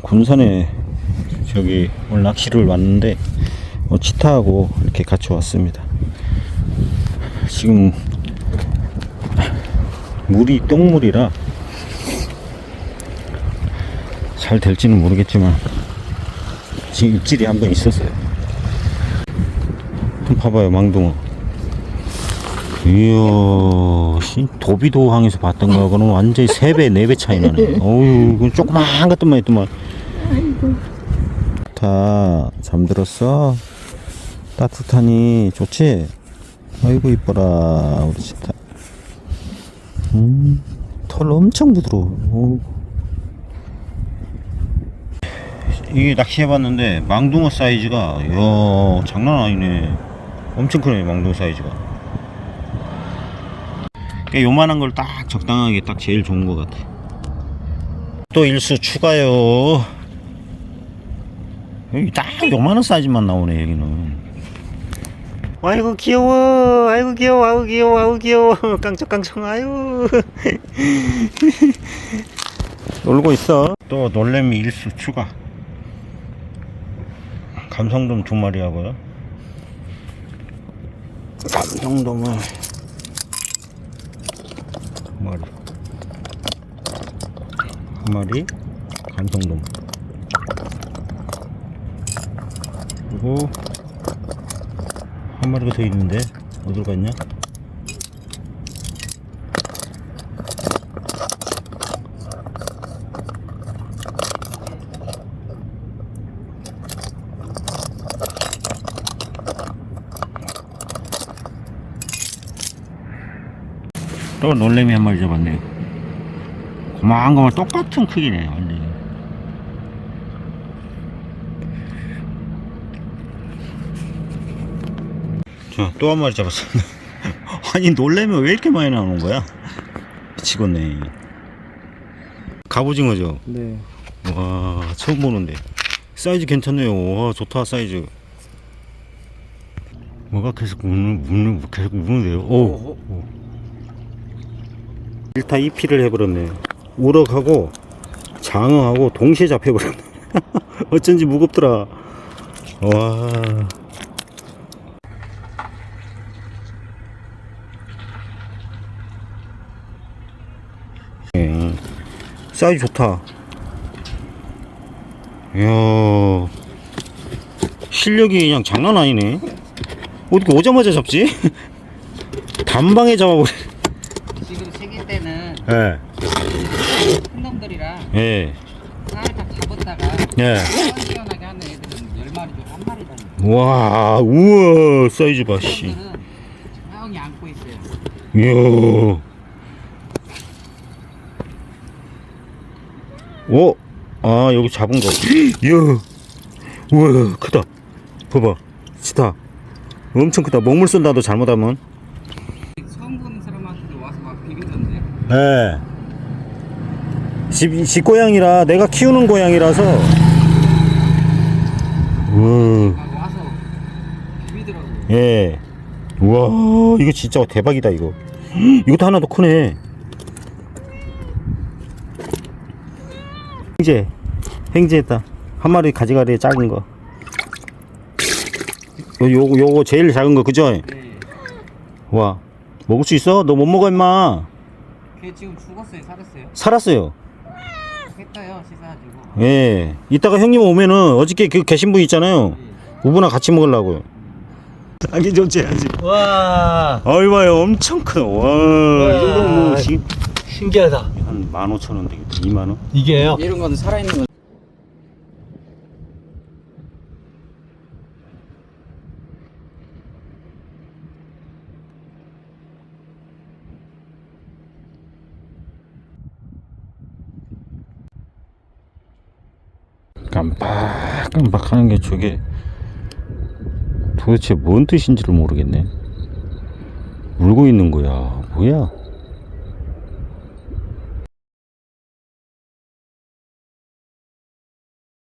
군산에 저기 오늘 낚시를 왔는데 어, 치타하고 이렇게 같이 왔습니다. 지금 물이 똥물이라 잘 될지는 모르겠지만 지금 입질이 한 번 있었어요. 좀 봐봐요 망둥어. 이야, 씨, 도비도 항에서 봤던 거하고는 완전히 3배, 4배 차이 나네. 어우, 이건 조그만 것들만 있더만. 다 잠들었어? 따뜻하니 좋지? 아이고, 이뻐라, 우리 치타. 음, 털 엄청 부드러워. 어우. 이게 낚시해봤는데, 망둥어 사이즈가, 이야, 장난 아니네. 엄청 크네, 망둥어 사이즈가. 그러니까 요만한 걸 딱 적당하게 딱 제일 좋은 것 같아. 또 일수 추가요. 여기 딱 요만한 사이즈만 나오네 여기는. 아이고 귀여워, 아이고 귀여워, 아이고 귀여워, 아이고 귀여워, 깡총깡총 아유. 놀고 있어. 또 놀래미 일수 추가. 감성돔 두 마리 하고요. 감성돔을 한 마리. 한 마리 감성돔. 그리고 한 마리가 더 있는데 어딜 갔냐 또 놀래미 한 마리 잡았네요. 고마한 거만 똑같은 크기네, 완전히. 자, 또 한 마리 잡았습니다. 아니, 놀래미 왜 이렇게 많이 나오는 거야? 미치겠네. 갑오징어죠? 네. 와, 처음 보는데. 사이즈 괜찮네요. 와, 좋다, 사이즈. 뭐가 계속 우는, 우는, 계속 우는데요? 오. 오. 1타 2피를 해버렸네. 우럭하고 장어하고 동시에 잡혀버렸네. 어쩐지 무겁더라. 와. 예, 사이즈 좋다. 이야. 실력이 그냥 장난 아니네. 어떻게 오자마자 잡지? 단방에 잡아버려. 때는 예. 큰 놈들이라 예. 살짝 잡았다가 예. 시원시원하게 하는 애들은 열 마리 중한 마리 정도. 와, 우와, 사이즈 봐, 씨. 놈들은 조용히 안고 있어요. 이야. 오, 아, 여기 잡은 거. 이야. 우와, 크다. 봐봐. 치다. 엄청 크다. 먹물 쏜다도 잘못하면. 처음 보는 사람한테 와서 막 비비던데. 네. 집, 집 고양이라, 내가 키우는 고양이라서. 비비더라고. 예. 우와, 이거 진짜 대박이다, 이거. 이것도 하나 더 크네. 행제. 행제했다. 한 마리 가져가래, 작은 거. 요, 요거, 요거 제일 작은 거, 그죠? 네. 와. 먹을 수 있어? 너 못 먹어, 임마. 걔 지금 죽었어요, 살았어요. 살았어요. 했어요, 씻어가지고. 예. 이따가 형님 오면은 어저께 그 계신 분 있잖아요. 네. 우분랑 같이 먹으려고요. 자기 좀 재야지. 와 어이 봐요. 엄청 크다. 와. 이 정도면 뭐, 시, 신기하다. 한 15,000원 되겠다. 2만 원? 이게요? 이런 거는 살아있는 거. 깜빡깜빡 하는 게 저게 도대체 뭔 뜻인지를 모르겠네. 울고 있는 거야. 뭐야?